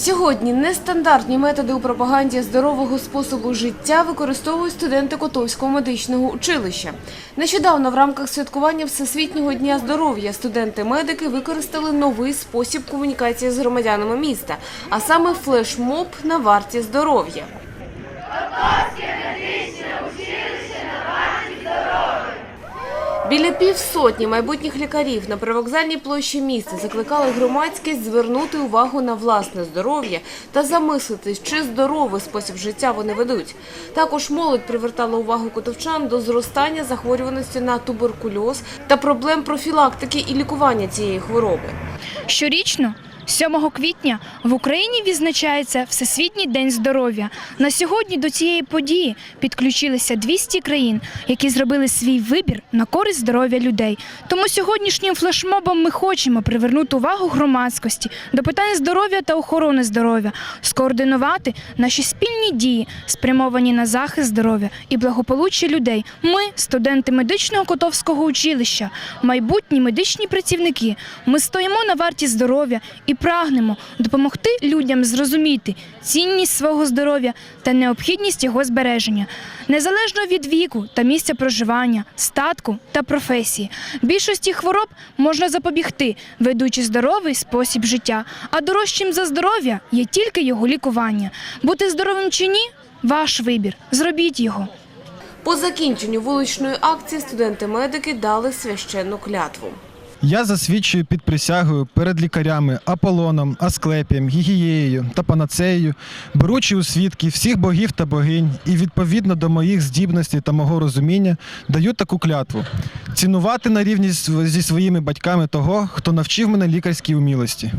Сьогодні нестандартні методи у пропаганді здорового способу життя використовують студенти Котовського медичного училища. Нещодавно в рамках святкування Всесвітнього дня здоров'я студенти-медики використали новий спосіб комунікації з громадянами міста, а саме флешмоб на варті здоров'я. Біля півсотні майбутніх лікарів на привокзальній площі міста закликали громадськість звернути увагу на власне здоров'я та замислитись, чи здоровий спосіб життя вони ведуть. Також молодь привертала увагу котовчан до зростання захворюваності на туберкульоз та проблем профілактики і лікування цієї хвороби. Щорічно, 7 квітня, в Україні відзначається Всесвітній день здоров'я. На сьогодні до цієї події підключилися 200 країн, які зробили свій вибір на користь здоров'я людей. Тому сьогоднішнім флешмобом ми хочемо привернути увагу громадськості до питань здоров'я та охорони здоров'я, скоординувати наші спільні дії, спрямовані на захист здоров'я і благополуччя людей. Ми, студенти медичного котовського училища, майбутні медичні працівники. Ми стоїмо на варті здоров'я і прагнемо допомогти людям зрозуміти цінність свого здоров'я та необхідність його збереження, незалежно від віку та місця проживання, статку та професії. Більшості хвороб можна запобігти, ведучи здоровий спосіб життя. А дорожчим за здоров'я є тільки його лікування. Бути здоровим чи ні ваш вибір. Зробіть його. По закінченню вуличної акції студенти-медики дали священну клятву. Я засвідчую під присягою перед лікарями Аполлоном, Асклепієм, Гігією та Панацеєю, беручи у свідки всіх богів та богинь і відповідно до моїх здібностей та мого розуміння даю таку клятву цінувати на рівні зі своїми батьками того, хто навчив мене лікарській умілості.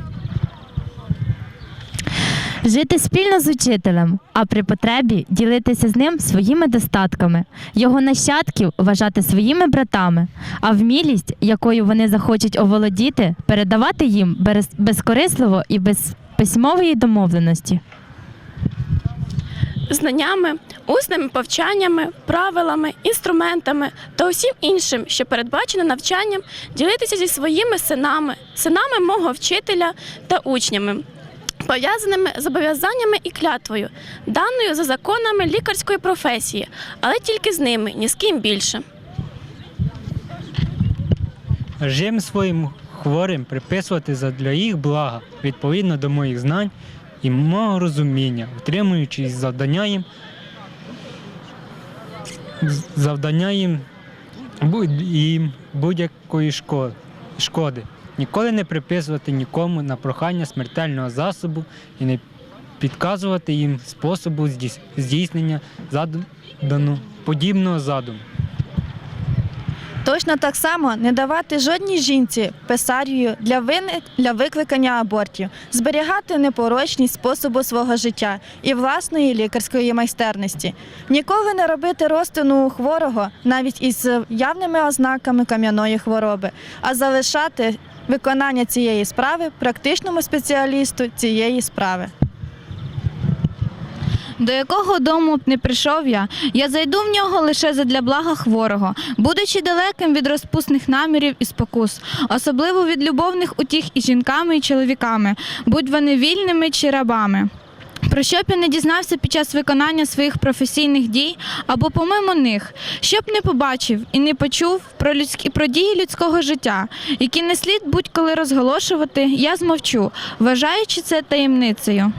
Жити спільно з учителем, а при потребі ділитися з ним своїми достатками, його нащадків вважати своїми братами, а вмілість, якою вони захочуть оволодіти, передавати їм без- безкорисливо і без письмової домовленості. знаннями, усними повчаннями, правилами, інструментами та усім іншим, що передбачено навчанням, ділитися зі своїми синами, синами мого вчителя та учнями. Пов'язаними зобов'язаннями і клятвою, даною за законами лікарської професії, але тільки з ними, ні з ким більше. Жим своїм хворим приписувати задля їх блага відповідно до моїх знань і мого розуміння, втримуючись завдання їм, завдання їм їм будь-якої шкоди. Ніколи не приписувати нікому на прохання смертельного засобу і не підказувати їм способу здійснення задану подібного задуму. Точно так само не давати жодній жінці писарію для вини для викликання абортів, зберігати непорочність способу свого життя і власної лікарської майстерності, ніколи не робити розтину у хворого навіть із явними ознаками кам'яної хвороби, а залишати виконання цієї справи практичному спеціалісту цієї справи. До якого дому б не прийшов я, я зайду в нього лише задля блага хворого, будучи далеким від розпусних намірів і спокус, особливо від любовних утіх і жінками і чоловіками, будь вони вільними чи рабами. Про що б я не дізнався під час виконання своїх професійних дій або помимо них, що б не побачив і не почув про людські про дії людського життя, які не слід будь-коли розголошувати, я змовчу, вважаючи це таємницею.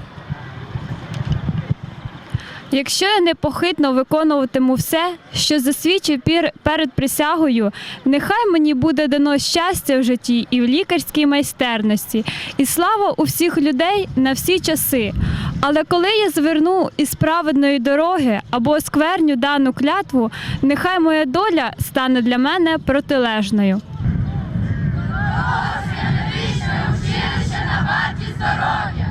Якщо я непохитно виконуватиму все, що засвідчив пір- перед присягою, нехай мені буде дано щастя в житті і в лікарській майстерності, і слава у всіх людей на всі часи. Але коли я зверну із праведної дороги або оскверню дану клятву, нехай моя доля стане для мене протилежною. Здоров'я.